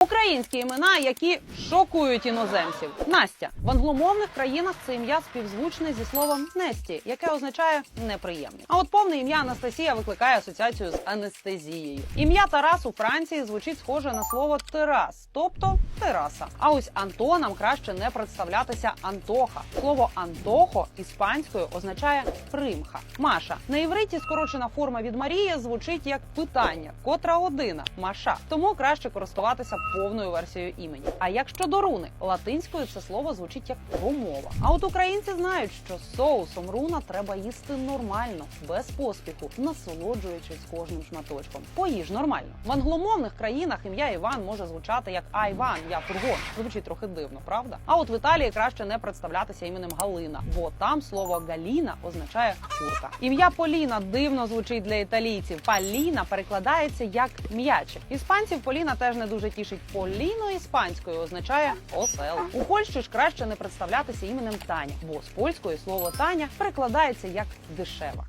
Українські імена, які шокують іноземців. Настя в англомовних країнах це ім'я співзвучне зі словом Несті, яке означає неприємний. А от повне ім'я Анастасія викликає асоціацію з анестезією. Ім'я Тарас у Франції звучить схоже на слово терас, тобто тераса. А ось Антонам краще не представлятися Антоха. Слово Антохо іспанською означає примха. Маша на івриті скорочена форма від Марії звучить як питання, котра година Маша. Тому краще користуватися повною версією імені. А як щодо руни, латинською це слово звучить як промова. А от українці знають, що соусом руна треба їсти нормально, без поспіху, насолоджуючись кожним шматочком. Поїж нормально. В англомовних країнах ім'я Іван може звучати як Айван, я фургон. Звучить трохи дивно, правда? А от в Італії краще не представлятися іменем Галина, бо там слово Галіна означає курка. Ім'я Поліна дивно звучить для італійців. Паліна перекладається як м'ячик. Іспанців Поліна теж не дуже тішить. Поліно іспанською означає осел. У Польщі ж краще не представлятися іменем Таня, бо з польської слово Таня перекладається як дешева.